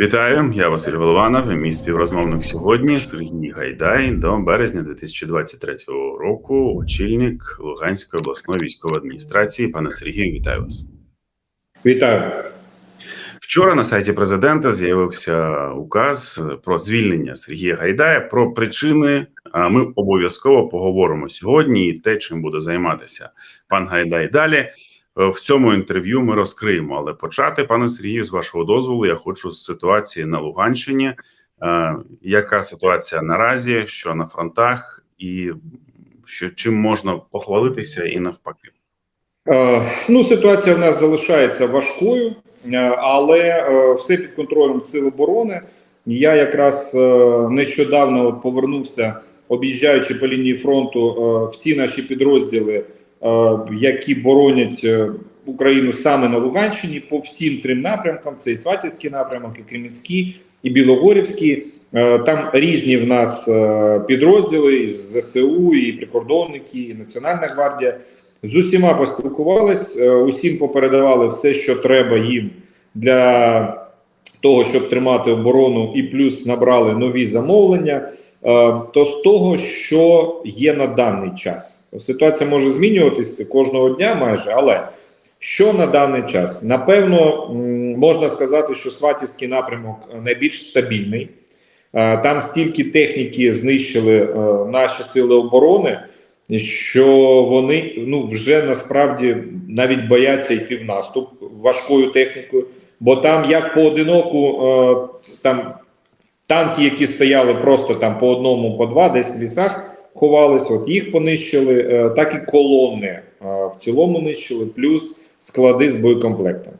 Вітаю, я Василь Голованов. і Мій співрозмовник сьогодні Сергій Гайдай до березня 2023 року. Очільник Луганської обласної військової адміністрації. Пане Сергію, вітаю вас. Вітаю. Вчора на сайті президента з'явився указ про звільнення Сергія Гайдая. Про причини ми обов'язково поговоримо сьогодні. І те, чим буде займатися пан Гайдай далі. В цьому інтерв'ю ми розкриємо, але почати, пане Сергію, з вашого дозволу, я хочу з ситуації на Луганщині. Е, яка ситуація наразі, що на фронтах, і що чим можна похвалитися, і навпаки? Е, ну, ситуація в нас залишається важкою, е, але е, все під контролем Сил оборони. Я якраз е, нещодавно повернувся, об'їжджаючи по лінії фронту, е, всі наші підрозділи. Е, які боронять е, Україну саме на Луганщині по всім трьом напрямкам: це і Сватівський напрямок, і Кремінський, і Білогорівський. Е, там різні в нас підрозділи із ЗСУ, і прикордонники, і Національна гвардія. З усіма поспілкувались, усім попередавали все, що треба їм для того, щоб тримати оборону, і плюс набрали нові замовлення. То з того, що є на даний час. Ситуація може змінюватися кожного дня, майже, але що на даний час? Напевно, можна сказати, що Сватівський напрямок найбільш стабільний. Там стільки техніки знищили е, наші сили оборони, що вони ну вже насправді навіть бояться йти в наступ важкою технікою, бо там як поодиноку е, там танки, які стояли просто там по одному, по два, десь в лісах ховались, от їх понищили, е, так і колони е, в цілому нищили, плюс склади з боєкомплектом.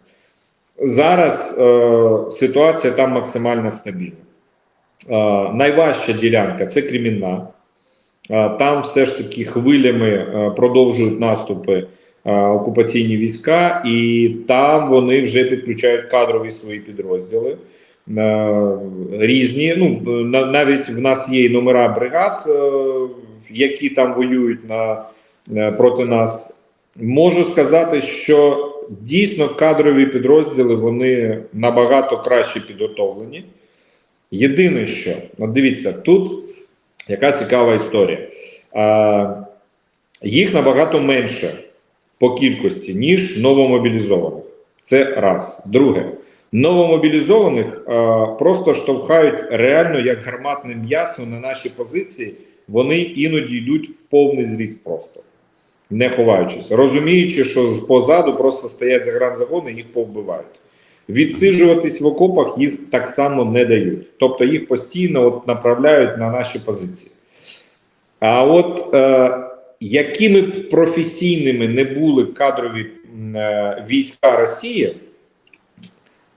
Зараз е, ситуація там максимально стабільна. Найважча ділянка це Кремінна. Там все ж таки хвилями продовжують наступи окупаційні війська, і там вони вже підключають кадрові свої підрозділи. Різні. Ну навіть в нас є і номера бригад, які там воюють на е, проти нас. Можу сказати, що дійсно кадрові підрозділи вони набагато краще підготовлені. Єдине, що от дивіться, тут яка цікава історія. А, Їх набагато менше по кількості, ніж новомобілізованих. Це раз. Друге. Новомобілізованих а, просто штовхають реально як гарматне м'ясо на наші позиції. Вони іноді йдуть в повний зріст, просто не ховаючись, розуміючи, що позаду просто стоять загранзагони, їх повбивають. Відсиджуватись в окопах їх так само не дають. Тобто їх постійно от направляють на наші позиції. А от е, якими б професійними не були кадрові е, війська Росії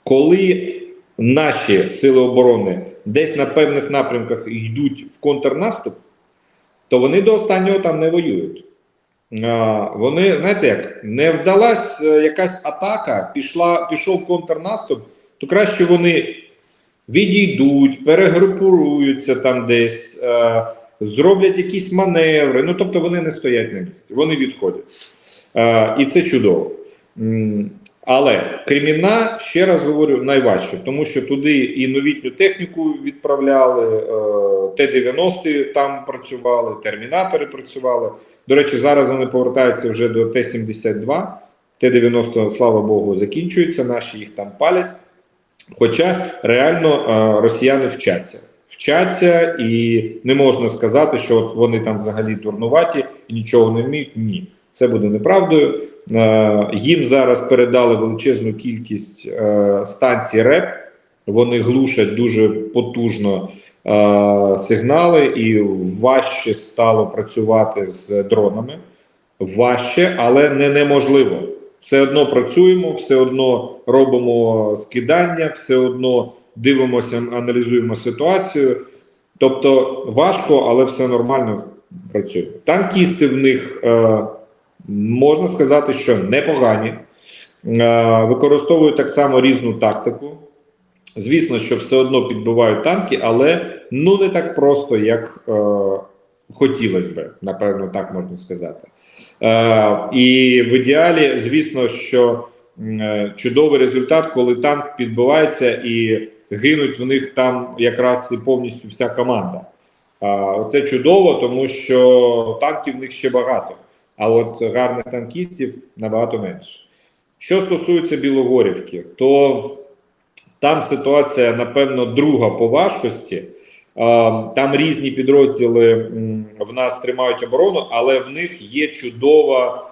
коли наші сили оборони десь на певних напрямках йдуть в контрнаступ, то вони до останнього там не воюють. Вони, знаєте, як не вдалась е, якась атака, пішла, пішов контрнаступ, то краще вони відійдуть, перегрупуються там десь, е, зроблять якісь маневри. Ну тобто вони не стоять на місці, вони відходять. І це чудово. Але Кремінна, ще раз говорю, найважче, тому що туди і новітню техніку відправляли, е, Т-90 там працювали, термінатори працювали. До речі, зараз вони повертаються вже до Т-72. Т-90, слава Богу, закінчується, наші їх там палять. Хоча реально е, росіяни вчаться. Вчаться, і не можна сказати, що от вони там взагалі дурнуваті і нічого не вміють. Ні, це буде неправдою. Е, їм зараз передали величезну кількість е, станцій РЕП. Вони глушать дуже потужно е, сигнали, і важче стало працювати з дронами. Важче, але не неможливо. Все одно працюємо, все одно робимо скидання, все одно дивимося, аналізуємо ситуацію. Тобто важко, але все нормально працює. Танкісти в них. Е, можна сказати, що непогані, е, використовують так само різну тактику. Звісно, що все одно підбивають танки, але ну не так просто, як е, хотілося би, напевно, так можна сказати. Е, І в ідеалі, звісно, що е, чудовий результат, коли танк підбивається і гинуть в них там якраз і повністю вся команда. А, Це чудово, тому що танків в них ще багато, а от гарних танкістів набагато менше. Що стосується Білогорівки, то там ситуація, напевно, друга по важкості. Там різні підрозділи в нас тримають оборону, але в них є чудова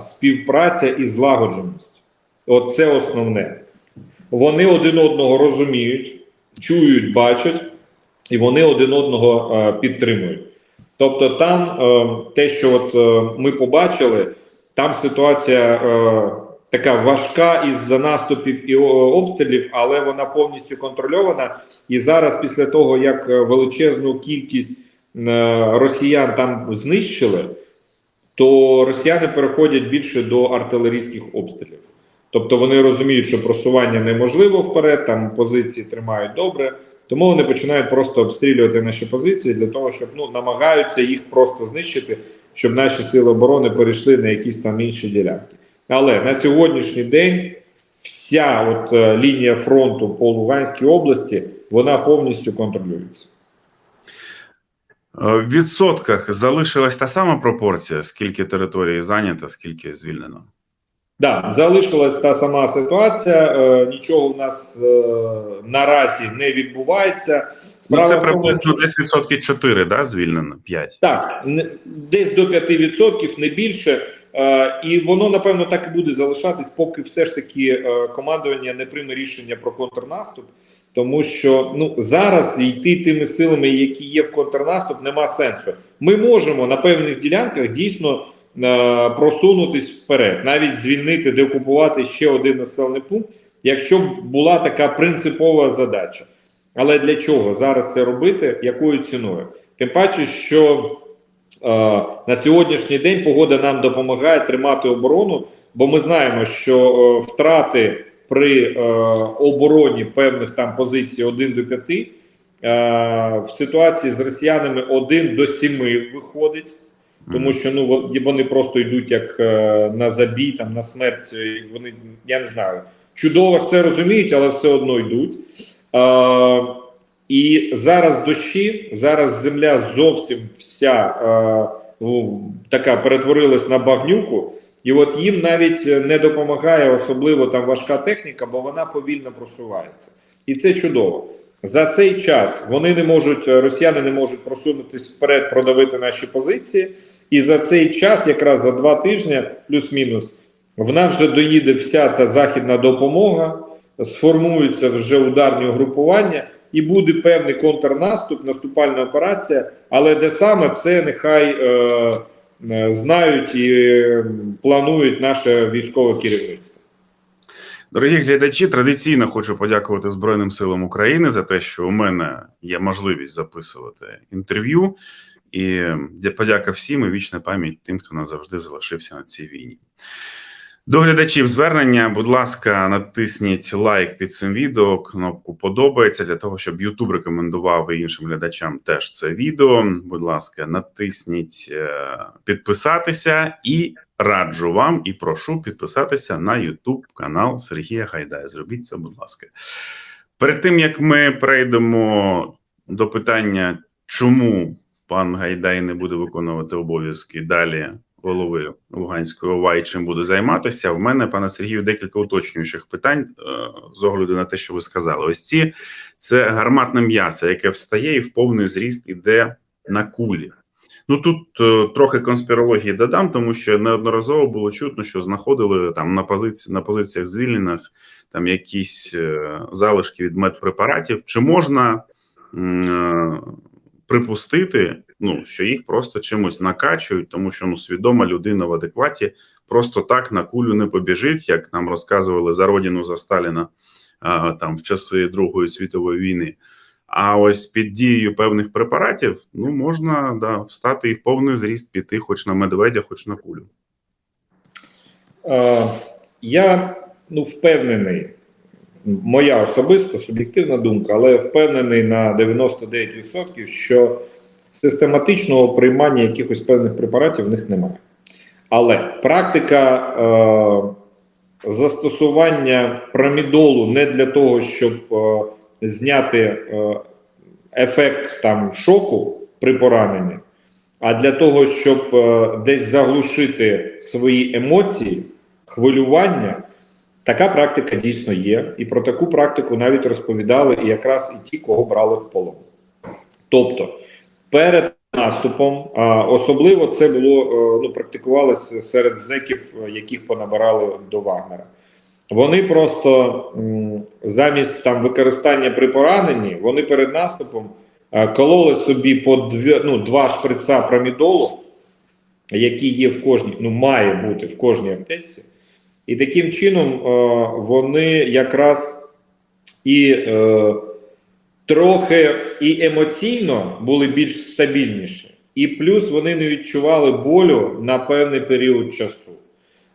співпраця і злагодженість. От це основне. Вони один одного розуміють, чують, бачать, і вони один одного підтримують. Тобто, там е, те, що от е, ми побачили, там ситуація е, така важка із-за наступів і обстрілів, але вона повністю контрольована. І зараз, після того, як е, величезну кількість е, росіян там знищили, то росіяни переходять більше до артилерійських обстрілів. Тобто вони розуміють, що просування неможливо вперед, там позиції тримають добре, тому вони починають просто обстрілювати наші позиції для того, щоб ну намагаються їх просто знищити, щоб наші сили оборони перейшли на якісь там інші ділянки. Але на сьогоднішній день вся от е, лінія фронту по Луганській області вона повністю контролюється. Е, В відсотках залишилась та сама пропорція, скільки території зайнято, скільки звільнено. Да, залишилась та сама ситуація. Е, нічого в нас е, наразі не відбувається. Ну, це в тому, приблизно десь відсотки 4, да, звільнено 5. Так, не- десь до 5%, не більше. Е, і воно напевно так і буде залишатись, поки все ж таки е, командування не прийме рішення про контрнаступ. Тому що ну зараз йти тими силами, які є в контрнаступ, нема сенсу. Ми можемо на певних ділянках дійсно просунутись вперед, навіть звільнити, деокупувати ще один населений пункт, якщо б була така принципова задача. Але для чого зараз це робити? Якою ціною? Тим паче, що е, на сьогоднішній день погода нам допомагає тримати оборону, бо ми знаємо, що е, втрати при е, обороні певних там позицій 1 до 5 е, в ситуації з росіянами 1 до 7 виходить. Тому що ну во- вони просто йдуть як е, на забій, там на смерть. е, Вони я не знаю, чудово це розуміють, але все одно йдуть. Е, і зараз дощі, зараз земля зовсім вся е, ну, така перетворилась на багнюку, і от їм навіть не допомагає особливо там важка техніка, бо вона повільно просувається. І це чудово. За цей час вони не можуть, росіяни не можуть просунутись вперед, продавити наші позиції. І за цей час, якраз за два тижні, плюс-мінус, в нас вже доїде вся та західна допомога, сформуються вже ударні угрупування, і буде певний контрнаступ, наступальна операція. Але де саме це нехай е, е, знають і е, планують наше військове керівництво. Дорогі глядачі, традиційно хочу подякувати Збройним силам України за те, що у мене є можливість записувати інтерв'ю. І подяка всім і вічна пам'ять тим, хто назавжди залишився на цій війні. До глядачів звернення, будь ласка, натисніть лайк під цим відео, кнопку подобається для того, щоб YouTube рекомендував і іншим глядачам теж це відео. Будь ласка, натисніть е, підписатися і раджу вам і прошу підписатися на YouTube канал Сергія Гайдая. Зробіть це, будь ласка. Перед тим як ми перейдемо до питання, чому пан Гайдай не буде виконувати обов'язки далі голови Луганської ОВА і чим буде займатися. В мене, пане Сергію, декілька уточнюючих питань е, з огляду на те, що ви сказали. Ось ці це гарматне м'ясо, яке встає і в повний зріст іде на кулі. Ну тут е, трохи конспірології додам, тому що неодноразово було чутно, що знаходили там на позиції на позиціях звільнених там якісь е, залишки від медпрепаратів. Чи можна припустити, ну що їх просто чимось накачують, тому що ну свідома людина в адекваті просто так на кулю не побіжить, як нам розказували за родину за Сталіна а, там в часи Другої світової війни. А ось під дією певних препаратів ну можна да, встати і в повний зріст піти, хоч на медведя, хоч на кулю. Е, я ну, впевнений, моя особиста суб'єктивна думка, але впевнений на 99%, що систематичного приймання якихось певних препаратів в них немає. Але практика е, застосування промідолу не для того, щоб е, зняти е, ефект там шоку при пораненні, а для того, щоб е, десь заглушити свої емоції, хвилювання. Така практика дійсно є, і про таку практику навіть розповідали і якраз і ті, кого брали в полон. Тобто, перед наступом, особливо це було е, ну, практикувалося серед зеків, е, яких понабирали до Вагнера. Вони просто замість там використання при пораненні, вони перед наступом е, кололи собі по дві, ну, два шприца промідолу, які є в кожній, ну має бути в кожній аптеці. І таким чином вони якраз і трохи і емоційно були більш стабільніші, і плюс вони не відчували болю на певний період часу.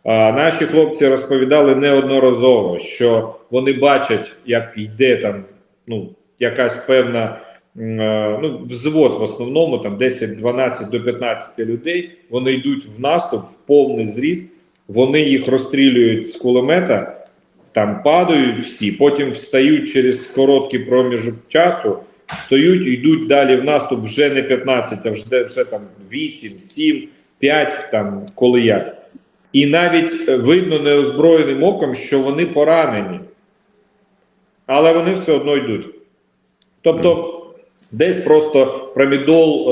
А наші хлопці розповідали неодноразово, що вони бачать, як йде там ну, якась певна ну, взвод в основному, там 10-12 до 15 людей. Вони йдуть в наступ в повний зріст, вони їх розстрілюють з кулемета, там падають всі, потім встають через короткий проміжок часу, встають і йдуть далі в наступ вже не 15, а вже, вже там 8, 7, 5, там коли як. І навіть е, видно неозброєним оком, що вони поранені, але вони все одно йдуть. Тобто, десь просто промідол,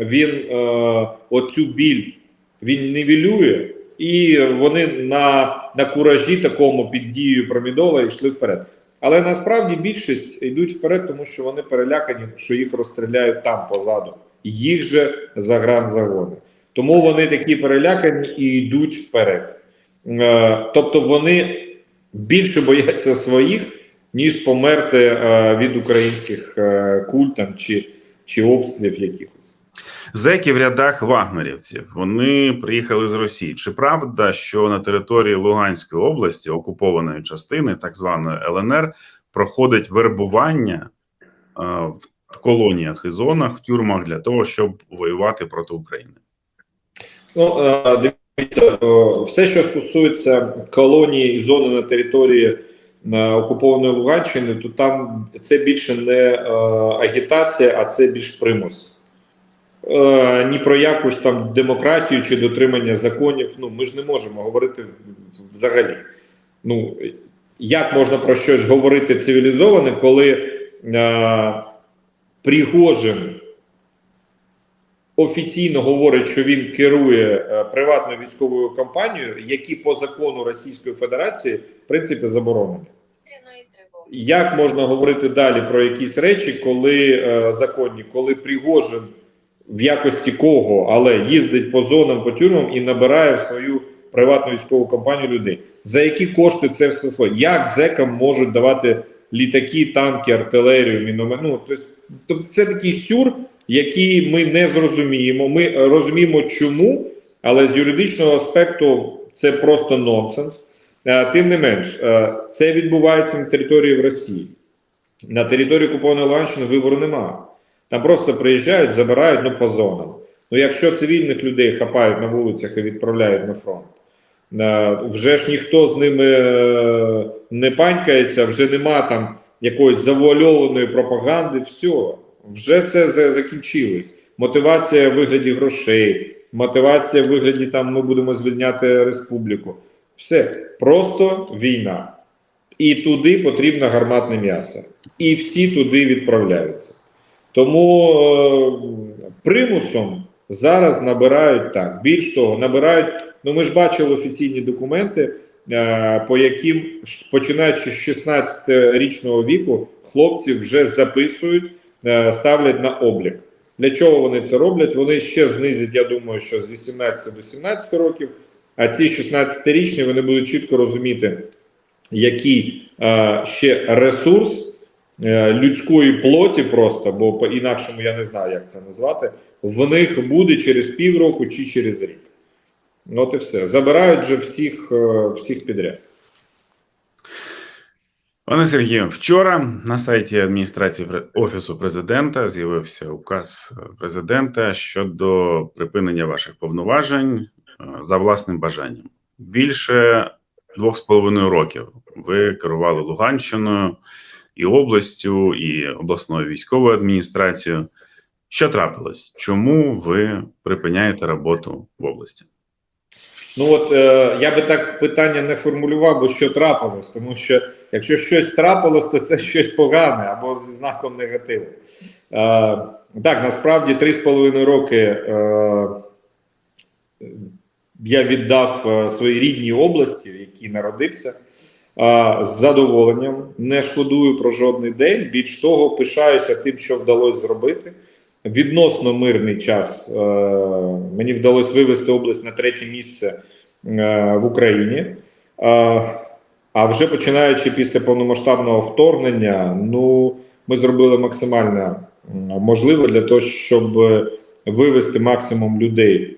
е, він е, оцю біль він нівелює, і вони на, на куражі такому під дією промідола йшли вперед. Але насправді більшість йдуть вперед, тому що вони перелякані, що їх розстріляють там позаду. Їх же загранзагони. Тому вони такі перелякані і йдуть вперед. Е, тобто вони більше бояться своїх, ніж померти е, від українських е, куль там, чи, чи обстрілів якихось. Зеки в рядах вагнерівців вони приїхали з Росії. Чи правда, що на території Луганської області, окупованої частини, так званої ЛНР, проходить вербування е, в колоніях і зонах в тюрмах для того, щоб воювати проти України? Ну, е, дивіться, е, все, що стосується колонії і зони на території окупованої Луганщини, то там це більше не агітація, а це більш примус. Е, ні про яку ж там демократію чи дотримання законів. Ну, ми ж не можемо говорити взагалі. Ну, як можна про щось говорити цивілізоване, коли е, Пригожин офіційно говорить, що він керує е, приватною військовою компанією, які по закону Російської Федерації в принципі заборонені. Як можна говорити далі про якісь речі, коли е, законні, коли Пригожин в якості кого, але їздить по зонам, по тюрмам і набирає в свою приватну військову компанію людей? За які кошти це все своє? Як зекам можуть давати літаки, танки, артилерію, міномет? Ну, тобто, це такий сюр, який ми не зрозуміємо. Ми розуміємо, чому, але з юридичного аспекту це просто нонсенс. Е, Тим не менш, е, це відбувається на території в Росії. На території Купованої Луганщини вибору немає. Там просто приїжджають, забирають ну, по зонам. Ну, якщо цивільних людей хапають на вулицях і відправляють на фронт, е, вже ж ніхто з ними е, не панькається, вже нема там якоїсь завуальованої пропаганди. Все, вже це закінчилось. Мотивація в вигляді грошей, мотивація в вигляді там ми будемо звільняти республіку. Все, просто війна. І туди потрібно гарматне м'ясо. І всі туди відправляються. Тому е, примусом зараз набирають так. Більш того, набирають. Ну ми ж бачили офіційні документи, е, по яким починаючи з 16-річного віку, хлопці вже записують, е, ставлять на облік. Для чого вони це роблять? Вони ще знизять, я думаю, що з 18 до 17 років. А ці 16-річні вони будуть чітко розуміти, який е, ще ресурс людської плоті, просто, бо по інакшому я не знаю, як це назвати, в них буде через півроку чи через рік. Ну, От і все. Забирають же всіх, е, всіх підряд. Пане Сергію, вчора на сайті адміністрації офісу президента з'явився указ е, президента щодо припинення ваших повноважень е, за власним бажанням. Більше двох з половиною років ви керували Луганщиною і областю, і обласною військовою адміністрацією. Що трапилось? Чому ви припиняєте роботу в області? Ну от е, я би так питання не формулював, бо що трапилось, тому що якщо щось трапилось, то це щось погане або зі знаком негативу. Е, так, насправді три з половиною роки е, я віддав е, своїй рідній області, в якій народився, з задоволенням. Не шкодую про жодний день. Більш того, пишаюся тим, що вдалося зробити. Відносно мирний час е, мені вдалося вивести область на третє місце е, в Україні. А вже починаючи після повномасштабного вторгнення, ну ми зробили максимально можливе для того, щоб вивести максимум людей,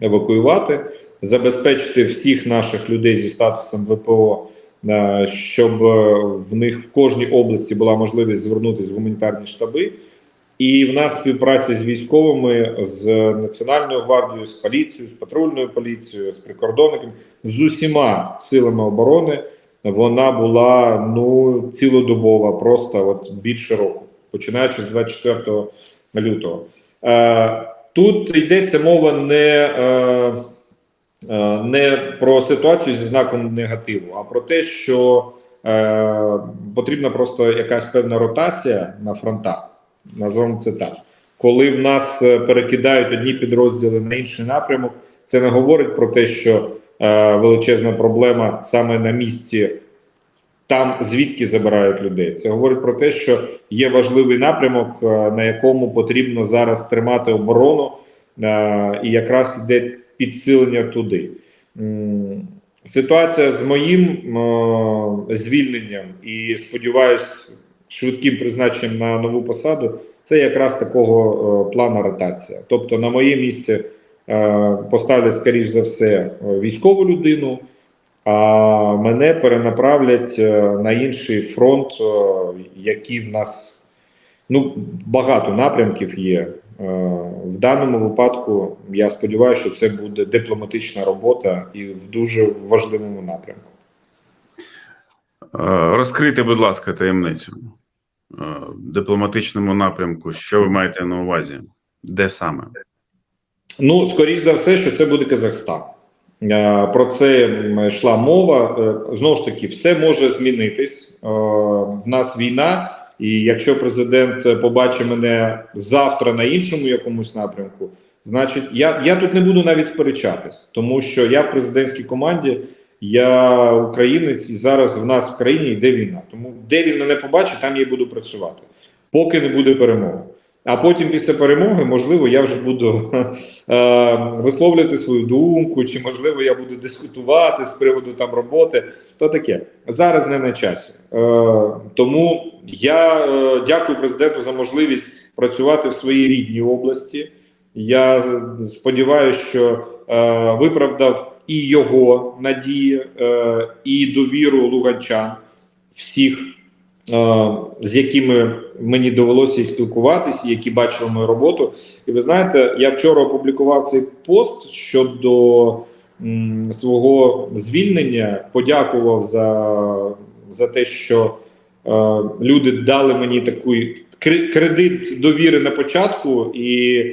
евакуювати, забезпечити всіх наших людей зі статусом ВПО, щоб е, в них в кожній області була можливість звернутися в гуманітарні штаби. І в нас співпраця з військовими, з Національною гвардією, з поліцією, з патрульною поліцією, з прикордонниками, з усіма силами оборони вона була ну цілодобова, просто от більше року, починаючи з 24 лютого. Е, тут йдеться мова не, е, е, не про ситуацію зі знаком негативу, а про те, що е, потрібна просто якась певна ротація на фронтах. Назвемо це так. Коли в нас е, перекидають одні підрозділи на інший напрямок, це не говорить про те, що е, величезна проблема саме на місці, там звідки забирають людей. Це говорить про те, що є важливий напрямок, е, на якому потрібно зараз тримати оборону, е, і якраз йде підсилення туди. Ситуація з моїм звільненням і сподіваюсь, швидким призначенням на нову посаду це якраз такого е, плану ротація. Тобто, на моє місце е, поставлять, скоріш за все, е, військову людину, а мене перенаправлять на інший фронт, який в нас ну, багато напрямків є. Е, В даному випадку я сподіваюся, що це буде дипломатична робота і в дуже важливому напрямку. Е, Розкрийте, будь ласка, таємницю Е, дипломатичному напрямку. Що ви маєте на увазі? Де саме? Ну, скоріш за все, що це буде Казахстан. Про це йшла мова. Знову ж таки, все може змінитись. В нас війна, і якщо президент побачить мене завтра на іншому якомусь напрямку, значить я, я тут не буду навіть сперечатись, тому що я в президентській команді, я українець, і зараз в нас в країні йде війна. Тому де він мене побачить, там я буду працювати, поки не буде перемоги. А потім, після перемоги, можливо, я вже буду е, висловлювати свою думку, чи можливо я буду дискутувати з приводу там роботи. То таке зараз не на часі. Е, тому я е, дякую президенту за можливість працювати в своїй рідній області. Я сподіваюся, що е, виправдав і його надії, е, і довіру луганчан всіх з якими мені довелося спілкуватися, які бачили мою роботу. І ви знаєте, я вчора опублікував цей пост щодо свого звільнення, подякував за, за те, що е, люди дали мені такий кредит довіри на початку і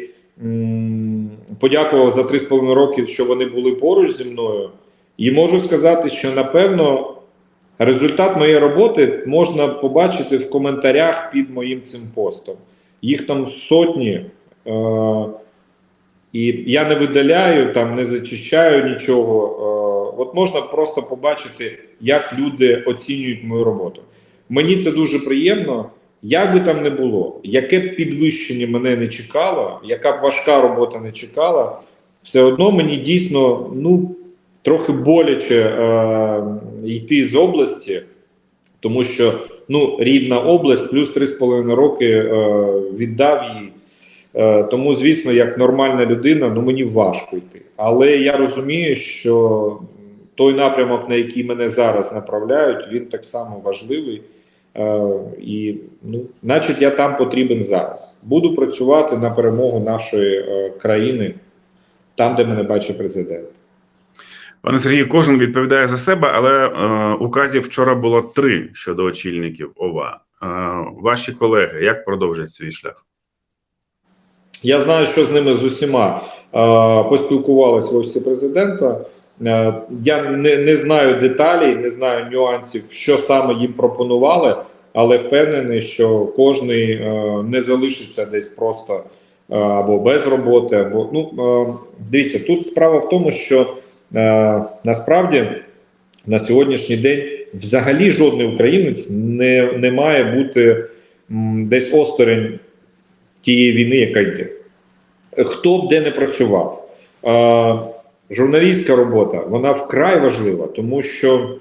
подякував за 3,5 роки, що вони були поруч зі мною. І можу сказати, що напевно Результат моєї роботи можна побачити в коментарях під моїм цим постом. Їх там сотні. Е- і я не видаляю, там не зачищаю нічого. Е- от можна просто побачити, як люди оцінюють мою роботу. Мені це дуже приємно. Як би там не було, яке б підвищення мене не чекало, яка б важка робота не чекала, все одно мені дійсно ну, трохи боляче е, йти з області, тому що ну, рідна область плюс 3,5 роки е, віддав їй. Е, тому, звісно, як нормальна людина, ну мені важко йти. Але я розумію, що той напрямок, на який мене зараз направляють, він так само важливий. Е, і, ну, значить, я там потрібен зараз. Буду працювати на перемогу нашої е, країни там, де мене бачить президент. Пане Сергію, кожен відповідає за себе, але е, указів вчора було три щодо очільників ОВА. Е, ваші колеги як продовжать свій шлях? Я знаю, що з ними з усіма е, поспілкувалися в офісі президента. Е, я не, не знаю деталей, не знаю нюансів, що саме їм пропонували, але впевнений, що кожний е, не залишиться десь просто е, або без роботи, або ну е, дивіться, тут справа в тому, що насправді на сьогоднішній день взагалі жодний українець не, не має бути десь осторонь тієї війни, яка йде. Хто б де не працював, е, журналістська робота вона вкрай важлива, тому що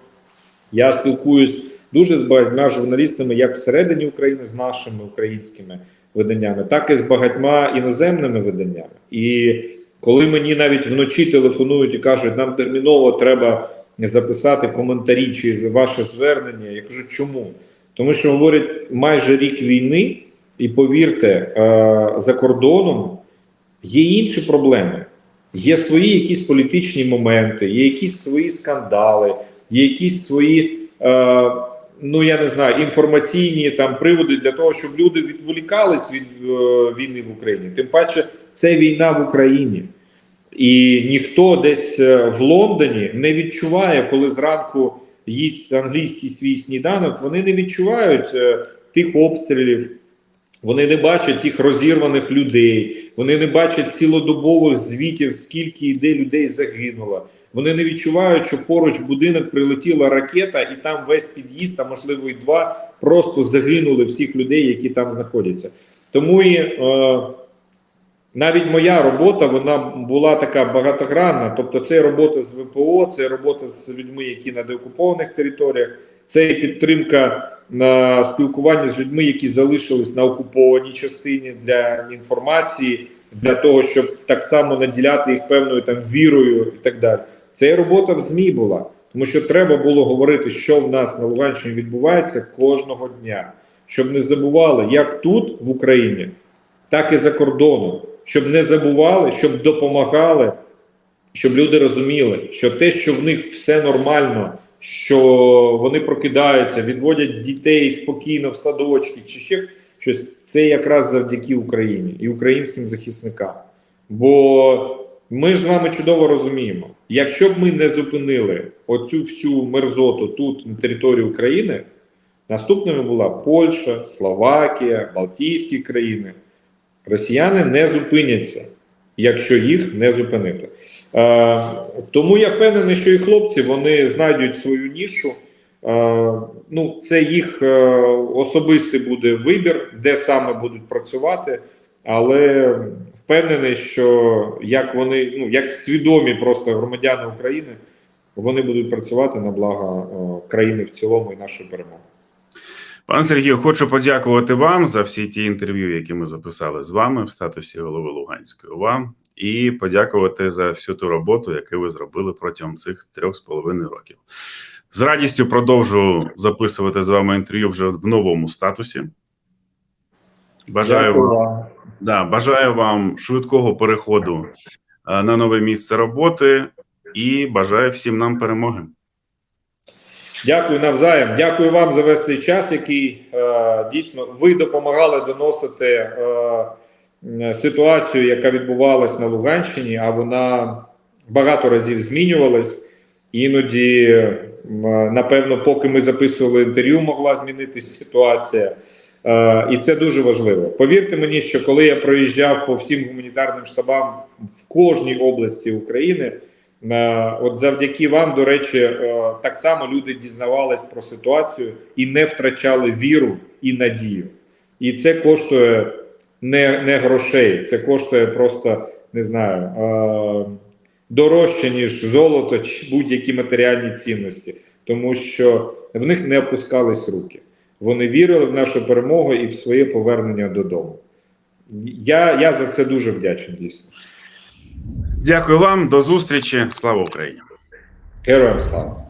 я спілкуюсь дуже з багатьма журналістами, як всередині України, з нашими українськими виданнями, так і з багатьма іноземними виданнями. І коли мені навіть вночі телефонують і кажуть, нам терміново треба записати коментарі чи ваше звернення, я кажу, чому? Тому що говорять майже рік війни, і повірте, е, за кордоном є інші проблеми. Є свої якісь політичні моменти, є якісь свої скандали, є якісь свої, е, ну я не знаю, інформаційні там приводи для того, щоб люди відволікались від е, війни в Україні. Тим паче, це війна в Україні. І ніхто десь е, в Лондоні не відчуває, коли зранку їсть англійський свій сніданок, вони не відчувають е, тих обстрілів. Вони не бачать тих розірваних людей, вони не бачать цілодобових звітів, скільки і де людей загинуло. Вони не відчувають, що поруч будинок прилетіла ракета, і там весь під'їзд, а можливо і два, просто загинули всіх людей, які там знаходяться. Тому і е, навіть моя робота вона була така багатогранна. Тобто, це робота з ВПО, це робота з людьми, які на деокупованих територіях, це підтримка на спілкування з людьми, які залишились на окупованій частині для інформації, для того, щоб так само наділяти їх певною там вірою і так далі. Це і робота в ЗМІ була, тому що треба було говорити, що в нас на Луганщині відбувається кожного дня, щоб не забували, як тут в Україні, так і за кордоном, щоб не забували, щоб допомагали, щоб люди розуміли, що те, що в них все нормально що вони прокидаються, відводять дітей спокійно в садочки чи ще щось. Це якраз завдяки Україні і українським захисникам. Бо ми ж з вами чудово розуміємо, якщо б ми не зупинили оцю всю мерзоту тут на території України, наступними була Польща, Словакія, Балтійські країни. Росіяни не зупиняться, якщо їх не зупинити. Е, тому я впевнений, що і хлопці вони знайдуть свою нішу. Е, ну, це їх е, особистий буде вибір, де саме будуть працювати. Але впевнений, що як вони, ну як свідомі просто громадяни України, вони будуть працювати на благо е, країни в цілому і нашої перемоги. Пане Сергію, хочу подякувати вам за всі ті інтерв'ю, які ми записали з вами в статусі голови Луганської ОВА, і подякувати за всю ту роботу, яку ви зробили протягом цих трьох з половиною років. З радістю продовжу записувати з вами інтерв'ю вже в новому статусі. Бажаю Дякую вам, вам. да, бажаю вам швидкого переходу е, на нове місце роботи і бажаю всім нам перемоги. Дякую навзаєм. Дякую вам за весь цей час, який е, дійсно ви допомагали доносити е, ситуацію, яка відбувалась на Луганщині, а вона багато разів змінювалась. Іноді, м, напевно, поки ми записували інтерв'ю, могла змінитися ситуація. Е, і це дуже важливо. Повірте мені, що коли я проїжджав по всім гуманітарним штабам в кожній області України. Е, От завдяки вам, до речі, е, так само люди дізнавались про ситуацію і не втрачали віру і надію. І це коштує не, не грошей, це коштує просто не знаю е, дорожче, ніж золото чи будь-які матеріальні цінності, тому що в них не опускались руки. Вони вірили в нашу перемогу і в своє повернення додому. Я, Я за це дуже вдячний дійсно. Дякую вам, до зустрічі. Слава Україні! Героям слава!